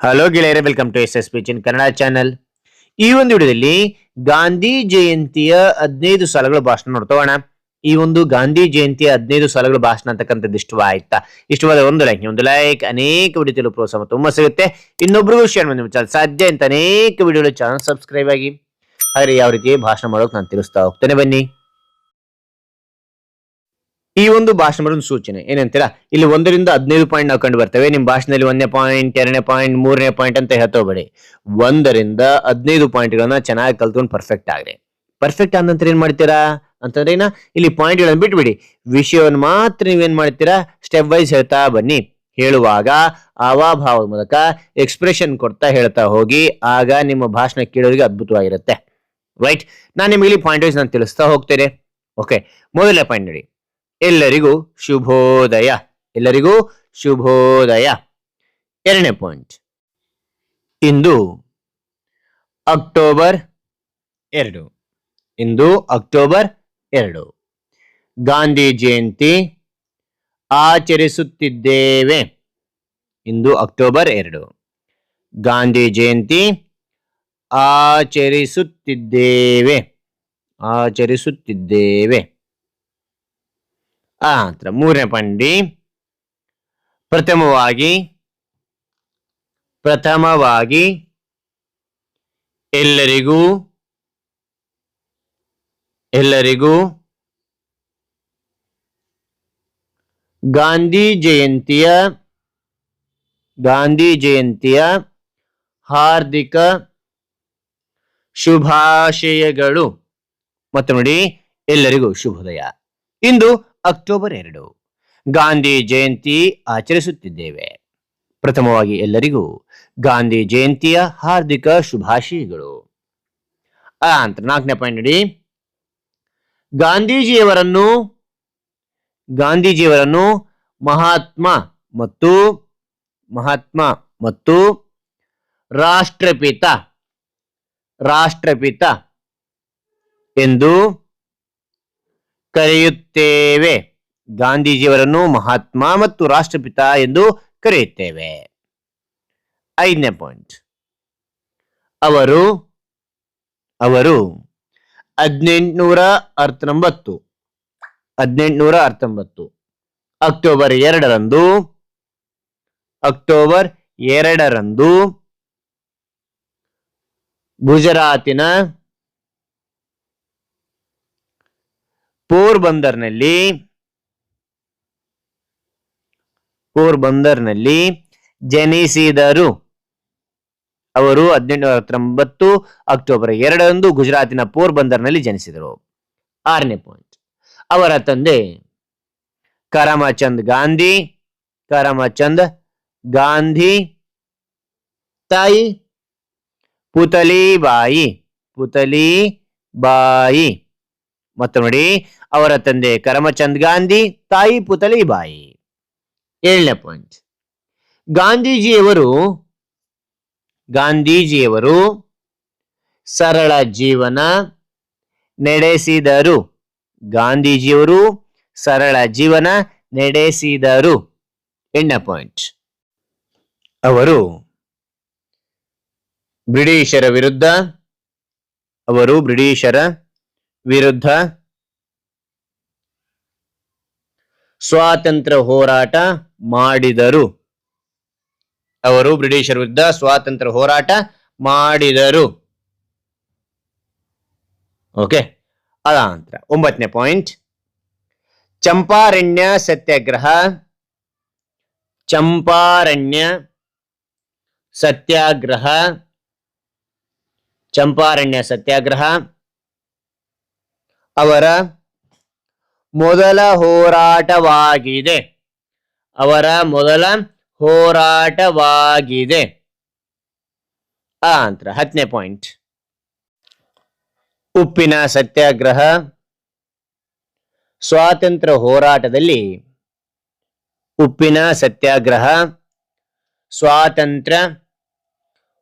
Hello ಗೆಳೆಯರೆ welcome to S S P Chin Kannada channel ಈ ಒಂದು ವಿಡಿಯೋದಲ್ಲಿ ಗಾಂಧಿ ಜಯಂತಿಯ ಹದಿನೈದು ಸಾಲಗಳ ಭಾಷಣ ನೋಡ್ತೋಣ ಈ ಒಂದು ಗಾಂಧಿ ಜಯಂತಿಯ ಹದಿನೈದು ಸಾಲಗಳ ಭಾಷಣ ಅಂತಕ್ಕಂಥದ್ದು ಇಷ್ಟವಾಯ್ತಾ ಇಷ್ಟವಾದ ಒಂದು ಲೈಕ್ ಒಂದು ಲೈಕ್ ಅನೇಕ ವಿಡಿಯೋ ಪ್ರೋತ್ಸಾಹ ತುಂಬ ಸಿಗುತ್ತೆ. ಇನ್ನೊಬ್ರಿಗೂ ಶೇರ್ ಮಾಡಿ ಚಾನಲ್ ಸಾಧ್ಯ ಅಂತ ಅನೇಕ ವಿಡಿಯೋಗಳು ಚಾನಲ್ ಸಬ್ಸ್ಕ್ರೈಬ್ ಆಗಿ. ಹಾಗೆ ಯಾವ ರೀತಿ ಭಾಷಣ ಮಾಡೋಕೆ ನಾನು ತಿಳಿಸ್ತಾ ಹೋಗ್ತೇನೆ ಬನ್ನಿ. ಈ ಒಂದು ಭಾಷಣ ಒಂದು ಸೂಚನೆ ಏನಂತೀರಾ? ಇಲ್ಲಿ ಒಂದರಿಂದ ಹದಿನೈದು ಪಾಯಿಂಟ್ ನಾವು ಕಂಡು ಬರ್ತೇವೆ. ನಿಮ್ ಭಾಷಣದಲ್ಲಿ ಒಂದನೇ ಪಾಯಿಂಟ್ ಎರಡನೇ ಪಾಯಿಂಟ್ ಮೂರನೇ ಪಾಯಿಂಟ್ ಅಂತ ಹೇಳ್ತೋಬೇಡಿ ಒಂದರಿಂದ ಹದಿನೈದು ಪಾಯಿಂಟ್ಗಳನ್ನ ಚೆನ್ನಾಗಿ ಕಲ್ತ್ಕೊಂಡು ಪರ್ಫೆಕ್ಟ್ ಆಗ್ರಿ. ಪರ್ಫೆಕ್ಟ್ ಆದ ನಂತರ ಏನ್ ಮಾಡ್ತೀರಾ? ಅಂತಂದ್ರೆ ಏನ ಇಲ್ಲಿ ಪಾಯಿಂಟ್ಗಳನ್ನ ಬಿಟ್ಬಿಡಿ. ವಿಷಯವನ್ನು ಮಾತ್ರ ನೀವೇನ್ ಮಾಡ್ತೀರಾ? ಸ್ಟೆಪ್ ವೈಸ್ ಹೇಳ್ತಾ ಬನ್ನಿ. ಹೇಳುವಾಗ ಅವಾಭಾವದ ಮೂಲಕ ಎಕ್ಸ್ಪ್ರೆಷನ್ ಕೊಡ್ತಾ ಹೇಳ್ತಾ ಹೋಗಿ, ಆಗ ನಿಮ್ಮ ಭಾಷಣ ಕೇಳೋರಿಗೆ ಅದ್ಭುತವಾಗಿರುತ್ತೆ. ರೈಟ್ ನಾನು ನಿಮಗೆ ಇಲ್ಲಿ ಪಾಯಿಂಟ್ ವೈಸ್ ನಾನು ತಿಳಿಸ್ತಾ ಹೋಗ್ತೇನೆ. ಓಕೆ ಮೊದಲನೇ ಪಾಯಿಂಟ್ ನೋಡಿ. ಎಲ್ಲರಿಗೂ ಶುಭೋದಯ. ಎಲ್ಲರಿಗೂ ಶುಭೋದಯ. ಎರಡನೇ ಪಾಯಿಂಟ್ ಇಂದು ಅಕ್ಟೋಬರ್ ಎರಡು. ಇಂದು ಅಕ್ಟೋಬರ್ ಎರಡು. ಗಾಂಧಿ ಜಯಂತಿ ಆಚರಿಸುತ್ತಿದ್ದೇವೆ. ಇಂದು ಅಕ್ಟೋಬರ್ ಎರಡು. ಗಾಂಧಿ ಜಯಂತಿ ಆಚರಿಸುತ್ತಿದ್ದೇವೆ. ಆಚರಿಸುತ್ತಿದ್ದೇವೆ. ಆ ಮೂರನೇ ಪಂಡಿ. ಪ್ರಥಮವಾಗಿ ಪ್ರಥಮವಾಗಿ ಎಲ್ಲರಿಗೂ ಎಲ್ಲರಿಗೂ ಗಾಂಧಿ ಜಯಂತಿಯ ಗಾಂಧಿ ಜಯಂತಿಯ ಹಾರ್ದಿಕ ಶುಭಾಶಯಗಳು. ಮತ್ತು ನೋಡಿ, ಎಲ್ಲರಿಗೂ ಶುಭೋದಯ. ಇಂದು ಅಕ್ಟೋಬರ್ ಎರಡು. ಗಾಂಧಿ ಜಯಂತಿ ಆಚರಿಸುತ್ತಿದ್ದೇವೆ. ಪ್ರಥಮವಾಗಿ ಎಲ್ಲರಿಗೂ ಗಾಂಧಿ ಜಯಂತಿಯ ಹಾರ್ದಿಕ ಶುಭಾಶಯಗಳು. ಅಂತ ನಾಲ್ಕನೇ ಪಾಯಿಂಟ್ ನೋಡಿ ಗಾಂಧೀಜಿಯವರನ್ನು ಗಾಂಧೀಜಿಯವರನ್ನು ಮಹಾತ್ಮ ಮತ್ತು ಮಹಾತ್ಮ ಮತ್ತು ರಾಷ್ಟ್ರಪಿತ ರಾಷ್ಟ್ರಪಿತ ಎಂದು ಕರೆಯುತ್ತೇವೆ. ಗಾಂಧೀಜಿಯವರನ್ನು ಮಹಾತ್ಮ ಮತ್ತು ರಾಷ್ಟ್ರಪಿತ ಎಂದು ಕರೆಯುತ್ತೇವೆ. ಐದನೇ ಪಾಯಿಂಟ್. ಅವರು ಅವರು ಹದಿನೆಂಟುನೂರ ಹತ್ತೊಂಬತ್ತು ಹದಿನೆಂಟುನೂರ ಹತ್ತೊಂಬತ್ತು ಅಕ್ಟೋಬರ್ ಎರಡರಂದು ಅಕ್ಟೋಬರ್ ಎರಡರಂದು, ಗುಜರಾತಿನ ಪೋರ್ಬಂದರ್ನಲ್ಲಿ ಪೋರ್ಬಂದರ್ನಲ್ಲಿ ಜನಿಸಿದರು. ಅವರು ಹದಿನೆಂಟುನೂರ ಹತ್ತೊಂಬತ್ತು ಅಕ್ಟೋಬರ್ ಎರಡರಂದು ಗುಜರಾತಿನ ಪೋರ್ಬಂದರ್ನಲ್ಲಿ ಜನಿಸಿದರು. ಆರನೇ ಪಾಯಿಂಟ್. ಅವರ ತಂದೆ ಕರಮಚಂದ್ ಗಾಂಧಿ ಕರಮಚಂದ್ ಗಾಂಧಿ, ತಾಯಿ ಪುತಲಿಬಾಯಿ ಪುತಲಿಬಾಯಿ. ಮತ್ತು ನೋಡಿ, ಅವರ ತಂದೆ ಕರಮಚಂದ್ ಗಾಂಧಿ, ತಾಯಿ ಪುತಲಿಬಾಯಿ. ಏಳನೇ ಪಾಯಿಂಟ್ ಗಾಂಧೀಜಿಯವರು ಗಾಂಧೀಜಿಯವರು ಸರಳ ಜೀವನ ನಡೆಸಿದರು. ಗಾಂಧೀಜಿಯವರು ಸರಳ ಜೀವನ ನಡೆಸಿದರು. ಎಂಟನೇ ಪಾಯಿಂಟ್ ಅವರು ಬ್ರಿಟಿಷರ ವಿರುದ್ಧ, ಅವರು ಬ್ರಿಟಿಷರ ವಿರುದ್ಧ. ಸ್ವಾತಂತ್ರ್ಯ ಹೋರಾಟ ಮಾಡಿದರು. ಅವರು ಬ್ರಿಟಿಷರ ವಿರುದ್ಧ ಸ್ವಾತಂತ್ರ್ಯ ಹೋರಾಟ ಮಾಡಿದರು. ಓಕೆ, ಅದ ನಂತರ ಒಂಬತ್ತನೇ ಪಾಯಿಂಟ್. ಚಂಪಾರಣ್ಯ ಸತ್ಯಾಗ್ರಹ. ಚಂಪಾರಣ್ಯ ಸತ್ಯಾಗ್ರಹ. ಚಂಪಾರಣ್ಯ ಸತ್ಯಾಗ್ರಹ. ಅವರ ಮೊದಲ ಹೋರಾಟವಾಗಿದೆ. ಅವರ ಮೊದಲ ಹೋರಾಟವಾಗಿದೆ. ಆ ನಂತರ ಹತ್ತನೇ ಪಾಯಿಂಟ್ ಉಪ್ಪಿನ ಸತ್ಯಾಗ್ರಹ. ಸ್ವಾತಂತ್ರ್ಯ ಹೋರಾಟದಲ್ಲಿ ಉಪ್ಪಿನ ಸತ್ಯಾಗ್ರಹ. ಸ್ವಾತಂತ್ರ್ಯ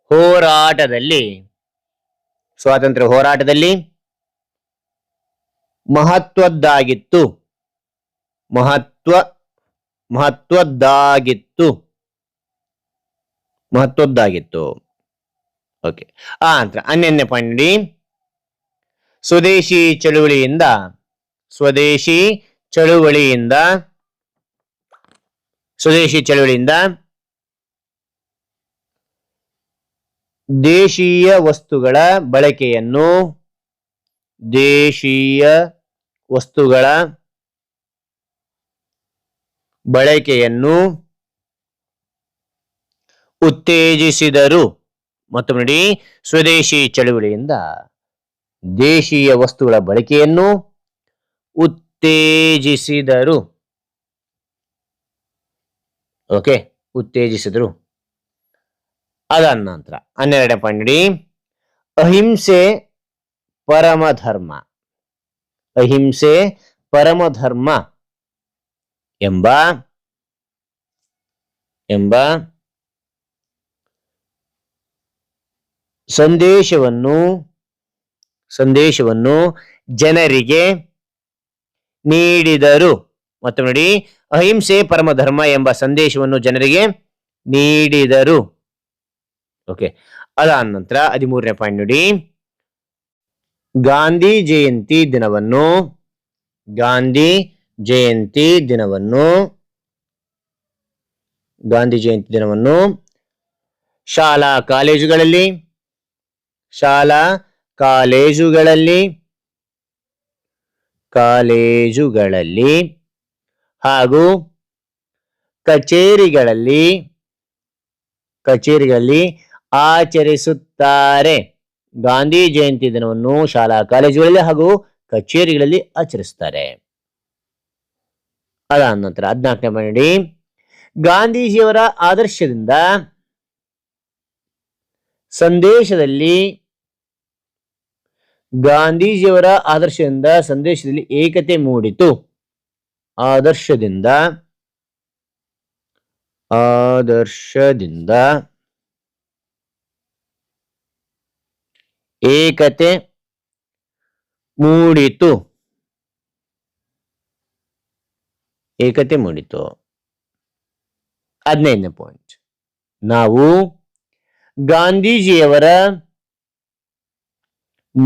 ಹೋರಾಟದಲ್ಲಿ ಸ್ವಾತಂತ್ರ್ಯ ಹೋರಾಟದಲ್ಲಿ ಮಹತ್ವದ್ದಾಗಿತ್ತು. ಮಹತ್ವ, ಮಹತ್ವದ್ದಾಗಿತ್ತು. ಮಹತ್ವದ್ದಾಗಿತ್ತು. ಓಕೆ. ಆ ನಂತರ ಅನ್ಯನ್ಯ ಪಾಯಿಂಟ್ ನೋಡಿ. ಸ್ವದೇಶಿ ಚಳುವಳಿಯಿಂದ ಸ್ವದೇಶಿ ಚಳುವಳಿಯಿಂದ ಸ್ವದೇಶಿ ಚಳುವಳಿಯಿಂದ ದೇಶೀಯ ವಸ್ತುಗಳ ಬಳಕೆಯನ್ನು, ದೇಶೀಯ ವಸ್ತುಗಳ ಬಳಕೆಯನ್ನು ಉತ್ತೇಜಿಸಿದರು. ಮತ್ತು ನೋಡಿ, ಸ್ವದೇಶಿ ಚಳುವಳಿಯಿಂದ ದೇಶೀಯ ವಸ್ತುಗಳ ಬಳಕೆಯನ್ನು ಉತ್ತೇಜಿಸಿದರು. ಓಕೆ, ಉತ್ತೇಜಿಸಿದರು. ಅದಾದ ನಂತರ, ಹನ್ನೆರಡನೇ ಪಾಯಿಂಟ್ ನೋಡಿ, ಅಹಿಂಸೆ ಪರಮಧರ್ಮ. ಅಹಿಂಸೆ ಪರಮಧರ್ಮ ಎಂಬ ಎಂಬ ಸಂದೇಶವನ್ನು ಸಂದೇಶವನ್ನು ಜನರಿಗೆ ನೀಡಿದರು. ಮತ್ತು ನೋಡಿ, ಅಹಿಂಸೆ ಪರಮಧರ್ಮ ಎಂಬ ಸಂದೇಶವನ್ನು ಜನರಿಗೆ ನೀಡಿದರು. ಓಕೆ, ಅದಾದ ನಂತರ ಹದಿಮೂರನೇ ಪಾಯಿಂಟ್ ನೋಡಿ. ಗಾಂಧಿ ಜಯಂತಿ ದಿನವನ್ನು, ಗಾಂಧಿ ಜಯಂತಿ ದಿನವನ್ನು, ಗಾಂಧಿ ಜಯಂತಿ ದಿನವನ್ನು ಶಾಲಾ ಕಾಲೇಜುಗಳಲ್ಲಿ ಶಾಲಾ ಕಾಲೇಜುಗಳಲ್ಲಿ ಕಾಲೇಜುಗಳಲ್ಲಿ ಹಾಗೂ ಕಚೇರಿಗಳಲ್ಲಿ ಕಚೇರಿಗಳಲ್ಲಿ ಆಚರಿಸುತ್ತಾರೆ. ಗಾಂಧಿ ಜಯಂತಿ ದಿನವನ್ನು ಶಾಲಾ ಕಾಲೇಜುಗಳಲ್ಲಿ ಹಾಗೂ ಕಚೇರಿಗಳಲ್ಲಿ ಆಚರಿಸುತ್ತಾರೆ. ಅದಾದ ನಂತರ ಹದಿನಾಲ್ಕನೇ ಮಾಡಿ ಗಾಂಧೀಜಿಯವರ ಆದರ್ಶದಿಂದ ಸಂದೇಶದಲ್ಲಿ ಗಾಂಧೀಜಿಯವರ ಆದರ್ಶದಿಂದ ಸಂದೇಶದಲ್ಲಿ ಏಕತೆ ಮೂಡಿತು. ಆದರ್ಶದಿಂದ ಆದರ್ಶದಿಂದ ಏಕತೆ ಮೂಡಿತು. ಏಕತೆ ಮೂಡಿತು. ಹದಿನೈದನೇ ಪಾಯಿಂಟ್ ನಾವು ಗಾಂಧೀಜಿಯವರ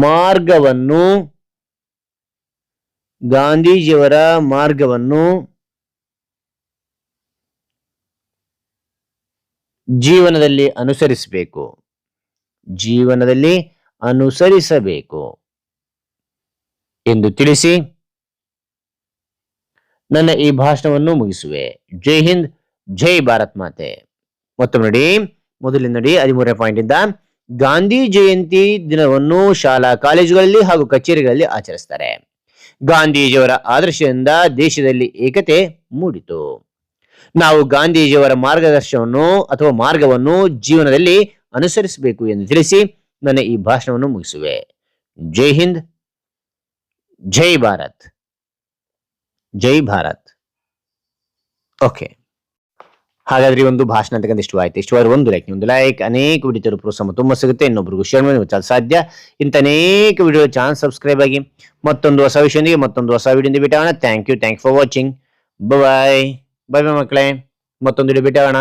ಮಾರ್ಗವನ್ನು ಗಾಂಧೀಜಿಯವರ ಮಾರ್ಗವನ್ನು ಜೀವನದಲ್ಲಿ ಅನುಸರಿಸಬೇಕು. ಜೀವನದಲ್ಲಿ ಅನುಸರಿಸಬೇಕು. ಎಂದು ತಿಳಿಸಿ, ನನ್ನ ಈ ಭಾಷಣವನ್ನು ಮುಗಿಸುವೆ. ಜೈ ಹಿಂದ್, ಜೈ ಭಾರತ್ ಮಾತೆ. ಮತ್ತೊಮ್ಮೆ ನೋಡಿ, ಮೊದಲಿನ ನೋಡಿ ಹದಿಮೂರನೇ ಪಾಯಿಂಟ್ ಇಂದ ಗಾಂಧಿ ಜಯಂತಿ ದಿನವನ್ನು ಶಾಲಾ, ಕಾಲೇಜುಗಳಲ್ಲಿ ಹಾಗೂ ಕಚೇರಿಗಳಲ್ಲಿ ಆಚರಿಸ್ತಾರೆ. ಗಾಂಧೀಜಿಯವರ ಆದರ್ಶದಿಂದ ದೇಶದಲ್ಲಿ ಏಕತೆ ಮೂಡಿತು. ನಾವು ಗಾಂಧೀಜಿಯವರ ಮಾರ್ಗದರ್ಶನವನ್ನು ಅಥವಾ ಮಾರ್ಗವನ್ನು ಜೀವನದಲ್ಲಿ ಅನುಸರಿಸಬೇಕು ಎಂದು ತಿಳಿಸಿ ನನ್ನ ಈ ಭಾಷಣವನ್ನು ಮುಗಿಸುವೆ. ಜೈ ಹಿಂದ್, ಜೈ ಭಾರತ್ ಜೈ ಭಾರತ್. ಓಕೆ. ಹಾಗಾದ್ರೆ ಒಂದು ಭಾಷಣ ಅಂತಕ್ಕಂಥ ಇಷ್ಟು ಇಷ್ಟವಾದ್ರೆ ಒಂದು ಲೈಕ್ ಒಂದು ಲೈಕ್ ಅನೇಕ ವಿಡಿಯೋ ಪ್ರೋತ್ಸಾಹ ತುಂಬ ಸಿಗುತ್ತೆ. ಇನ್ನೊಬ್ರಿಗೂ ಶೇರ್ ಮಾಡಿ ಚಾಲ್ ಸಾಧ್ಯ. ಇಂಥ ಅನೇಕ ವಿಡಿಯೋ ಚಾನಲ್ ಸಬ್ಸ್ಕ್ರೈಬ್ ಆಗಿ ಮತ್ತೊಂದು ಹೊಸ ವಿಷಯದೊಂದಿಗೆ ಮತ್ತೊಂದು ಹೊಸ ವಿಡಿಯೋದಿಂದ ಬಿಟ್ಟಾಗೋಣ thank you thank for watching bye bye bye ಮಕ್ಕಳೇ. ಮತ್ತೊಂದು ವಿಡಿಯೋ ಬಿಟ್ಟಾಗೋಣ